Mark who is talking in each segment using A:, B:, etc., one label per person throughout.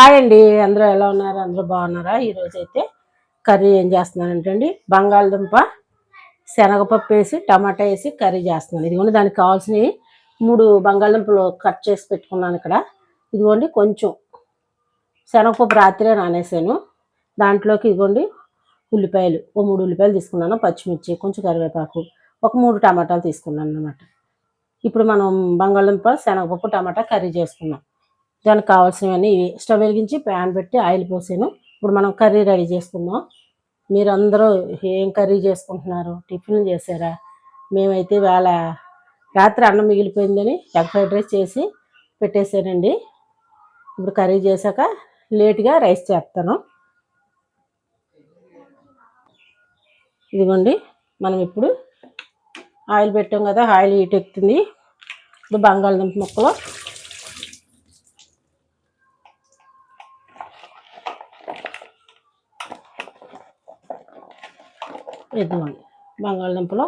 A: Hi అండి. అందరూ ఎలా ఉన్నారు? అందరూ బాగున్నారా? ఈరోజు అయితే కర్రీ ఏం చేస్తున్నానంటే అండి బంగాళదుంప శనగపప్పు వేసి టమాటా వేసి కర్రీ చేస్తున్నాను. ఇదిగోండి దానికి కావాల్సినవి మూడు బంగాళదుంపలు కట్ చేసి పెట్టుకున్నాను ఇక్కడ. ఇదిగోండి కొంచెం శనగపప్పు రాత్రే నానేసాను. దాంట్లోకి ఇదిగోండి ఉల్లిపాయలు ఓ మూడు ఉల్లిపాయలు తీసుకున్నాను పచ్చిమిర్చి కొంచెం కరివేపాకు ఒక మూడు టమాటాలు తీసుకున్నాను అనమాట ఇప్పుడు మనం బంగాళదుంప శనగపప్పు టమాటా కర్రీ చేసుకున్నాం దానికి కావాల్సినవన్నీ ఇవి. స్టవ్ వెలిగించి ప్యాన్ పెట్టి ఆయిల్ పోసాను. ఇప్పుడు మనం కర్రీ రెడీ చేసుకుందాం. మీరందరూ ఏం కర్రీ చేసుకుంటున్నారు? టిఫిన్ చేశారా? మేమైతే వేళ రాత్రి అన్నం మిగిలిపోయిందని ఎగ్ ఫ్రైడ్ రైస్ చేసి పెట్టేశానండి. ఇప్పుడు కర్రీ చేశాక లేట్గా రైస్ చేస్తాను. ఇదిగోండి మనం ఇప్పుడు ఆయిల్ పెట్టాం కదా ఆయిల్ హీట్ ఎక్కుతుంది ఇప్పుడు బంగాళదుంప ముక్కలు ఇదిగోండి బంగాళదుంపలు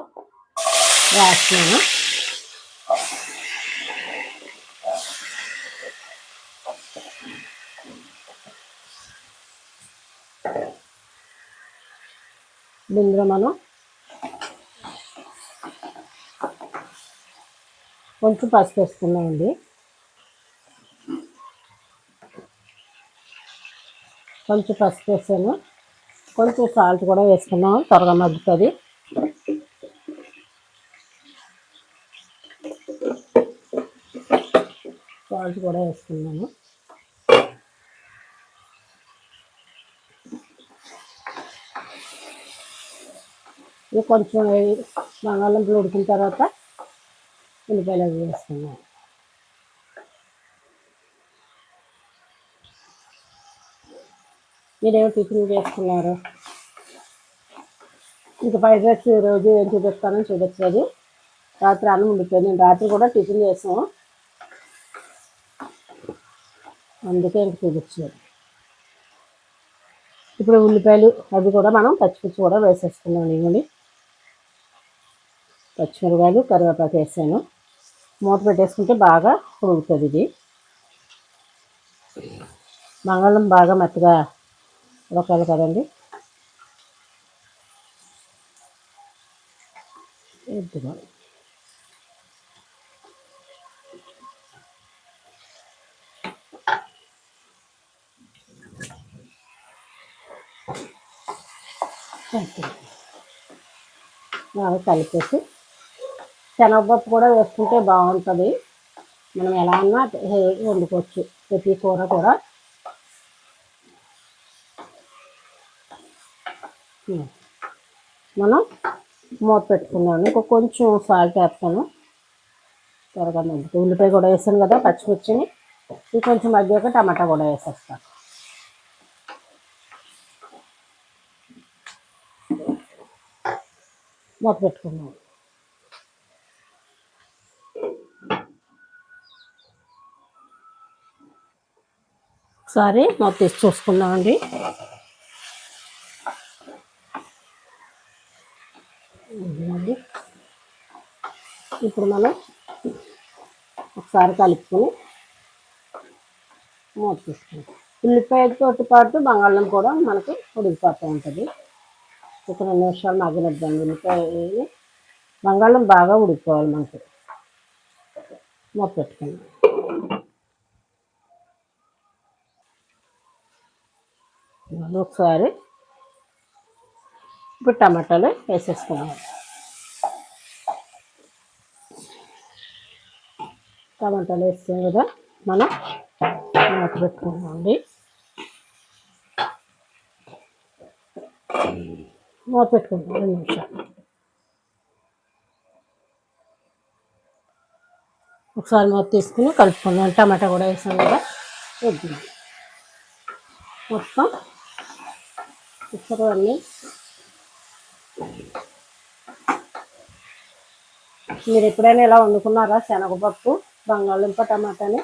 A: వేస్తున్నాను ఇందులో మనం కొంచెం పసుపు వేసుకున్నామండి కొంచెం పసుపు వేసాను. కొంచెం సాల్ట్ కూడా వేసుకున్నాం త్వరగా మగ్గుతుంది. సాల్ట్ కూడా వేసుకున్నాను ఇది కొంచెం బంగాళం ఉడికిన తర్వాత ఉల్లిపాయలు అవి వేసుకున్నాను మీరేమో టిఫిన్ చేసుకున్నారు? ఇంకా ఫ్రైడ్ రైస్ రోజు ఏం చూపిస్తానని చూపించలేదు రాత్రి అన్నం ఉండిపోయింది నేను రాత్రి కూడా టిఫిన్ చేసాము అందుకే ఇంక చూపించలేదు ఇప్పుడు ఉల్లిపాయలు అవి కూడా మనం పచ్చిమిర్చి కూడా వేసేసుకున్నాం ఇవ్వండి. పచ్చిమిరకాయలు కరివేపాకు వేసాను. మూత పెట్టేసుకుంటే బాగా ఉడుకుతుంది ఇది. మంగళం బాగా మెత్తగా రకాలు కదండి. బాగా కలిపేసి శనగపప్పు కూడా వేసుకుంటే బాగుంటుంది. మనం ఎలా అన్నా వండుకోవచ్చు. ప్రతి కూర కూడా మనం మూత పెట్టుకున్నాను. ఇంకో కొంచెం సాల్ట్ వేస్తాను. త్వరగా మగ్గుతుంది. ఉల్లిపాయ కూడా వేసాను కదా పచ్చిమిర్చిని. ఇది కొంచెం మగ్గాక టమాటా కూడా వేసేస్తాను మూత పెట్టుకున్నాను. ఒకసారి మూత తీసి చూసుకుందామండి ఇదిగోండి. ఇప్పుడు మనం ఒకసారి కలుపుకొని మూత తీసుకుంటాం ఉల్లిపాయతో పాటు బంగాళం కూడా మనకి ఉడికిపోతూ ఉంటుంది. ఒక రెండు నిమిషాలు మగ్గనిద్దాం. ఉల్లిపాయ బంగాళం బాగా ఉడికిపోవాలి మనకి. మూత పెట్టుకుందాం. ఒకసారి ఇప్పుడు టమాటాలు వేసేసుకున్నాం టమాటాలు వేస్తాం కదా మనం మూత పెట్టుకున్నామండి మూత పెట్టుకుంటాం రెండు నిమిషాలు. ఒకసారి మూత తీసుకుని కలుపుకుందాం. టమాటా కూడా వేసాం కదా వద్దు. మొత్తం ఇప్పుడు అన్నీ మీరు ఎప్పుడైనా ఇలా వండుకున్నారా? శనగపప్పు? బంగాళదుంప టమాటాని